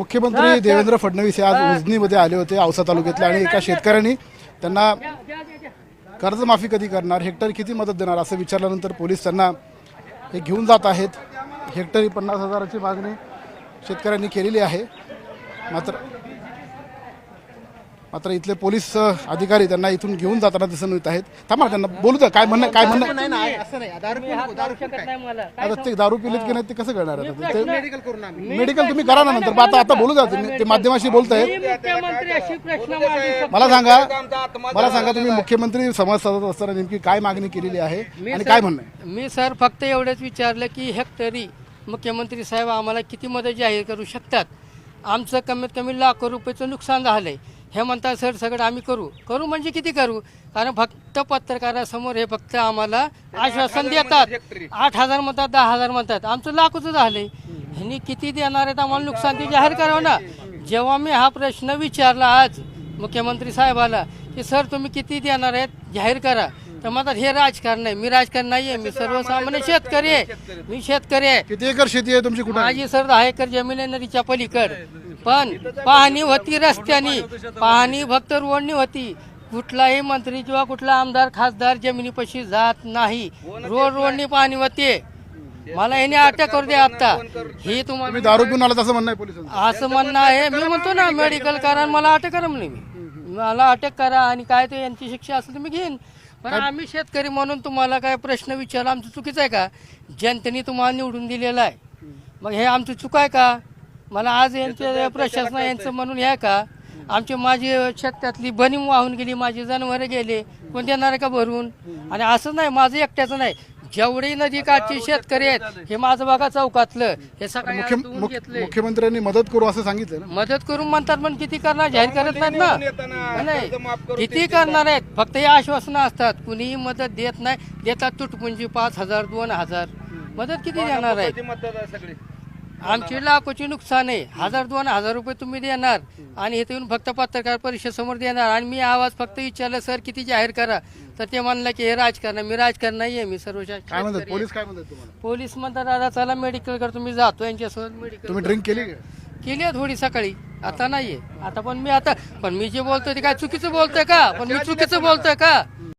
मुख्यमंत्री देवेंद्र फडणवीस हे आज उजनीमध्ये आले होते औसा तालुक्यातल्या आणि एका शेतकऱ्यांनी. त्यांना कर्जमाफी कधी करणार हेक्टरी किती मदत देणार असं विचारल्यानंतर पोलीस त्यांना हे घेऊन जात आहेत. हेक्टरी पन्नास हजाराची मागणी शेतकऱ्यांनी केलेली आहे. मात्र मात्र इथले पोलीस अधिकारी त्यांना इथून घेऊन जाताना दिसून येत आहेत. थांबा त्यांना बोलू द्या. काय म्हणणं काय म्हणणं नाही नाही असं नाही. दारू मी हात लावू शकत नाही मला. आता ते दारू पिलेत की नाही ते कसं करणार आता? ते मेडिकल करून आम्ही. मेडिकल तुम्ही करा ना नंतर. आता आता बोलू द्या तुम्ही. ते माध्यमाशी बोलतायत. मी मुख्यमंत्री अशी प्रश्न मांडू शकतो. मला सांगा मला सांगा तुम्ही मुख्यमंत्री संवाद साधत असताना नेमकी काय मागणी केलेली आहे आणि काय म्हणणं आहे? मी सर फक्त एवढंच विचारलं की हेक्टरी मुख्यमंत्री साहेब आम्हाला किती मदत जाहीर करू शकतात? आमचं कमीत कमी लाखो रुपयाचं नुकसान झालंय. हे म्हणतात सर सगळं आम्ही करू. करू म्हणजे किती करू? कारण फक्त पत्रकारासमोर हे फक्त आम्हाला आश्वासन देतात. आठ हजार म्हणतात दहा हजार म्हणतात. आमचं लाखोचं झालंय. ह्यांनी किती देणार आहेत आम्हाला नुकसान ते जाहीर करावं ना. जेव्हा मी हा प्रश्न विचारला आज मुख्यमंत्री साहेबाला की सर तुम्ही किती देणार आहेत? जाहीर करा. तर म्हणतात हे राजकारण आहे मी राजकारण नाही आहे मी सर्वसामान्य शेतकरी आहे. मी शेतकरी आहे. किती एकर शेती आहे तुमची कुठं? माझी सर दहा एकर जमीन आहे नदीच्या पलीकड. पण पाहणी होती रस्त्यानी. पाहणी फक्त रोडनी होती. कुठलाही मंत्री किंवा कुठला आमदार खासदार जमिनीपाशी जात नाही. रोड रोडनी पाहणी होते. मला याने अटक करू द्या आता. ही तुम्हाला तुम्ही दारू पिऊन आला असं म्हणणं आहे पोलिसांचं. असं म्हणणं आहे. मी म्हणतो ना मेडिकल करा आणि मला अटक करा म्हणे मी. मला अटक करा आणि काय ते यांची शिक्षा असेल मी घेईन. पण आम्ही शेतकरी म्हणून तुम्हाला काय प्रश्न विचारला आमचं चुकीचं आहे का? जनतेने तुम्हाला निवडून दिलेलं आहे. मग हे आमचं चुक आहे का? मला आज यांच्या प्रशासन यांचं म्हणून आहे का? आमची माझी शेतातली बनीम वाहून गेली माझी जनावरं गेले. कोण देणार आहे का भरून? आणि असं नाही माझं एकट्याचं नाही. जेवढी नदी काठची शेतकरी आहेत हे माझं बघा चौकातलं. हे सगळं मुख्य. मुख्यमंत्र्यांनी मदत करू असं सांगितलं ना? मदत करून म्हणतात पण किती करणार? जाहीर करत नाहीत ना. नाही किती करणार आहेत? फक्त हे आश्वासनं असतात. कुणीही मदत देत नाही. देतात तुटपुंजी पाच हजार दोन हजार. मदत किती देणार आहे आमची लाखोची नुकसान आहे. हजार दोन हजार रुपये तुम्ही देणार आणि इथे येऊन फक्त पत्रकार परिषद समोर देणार आणि मी आवाज फक्त विचारलं सर किती जाहीर करा. तर ते म्हणलं की हे राजकारण आहे. मी राजकारण नाहीये मी सर्व काय म्हणतात? पोलीस काय म्हणतात तुम्हाला? पोलीस म्हणतात दादा चला मेडिकल करतो मी जातो यांच्यासोबत मेडिकल तुम्ही ड्रिंक केली का? केली आहे थोडी सकाळी. आता नाहीये. आता पण मी आता पण मी जे बोलतोय ते काय चुकीचं बोलतोय का? पण मी चुकीचं बोलतोय का?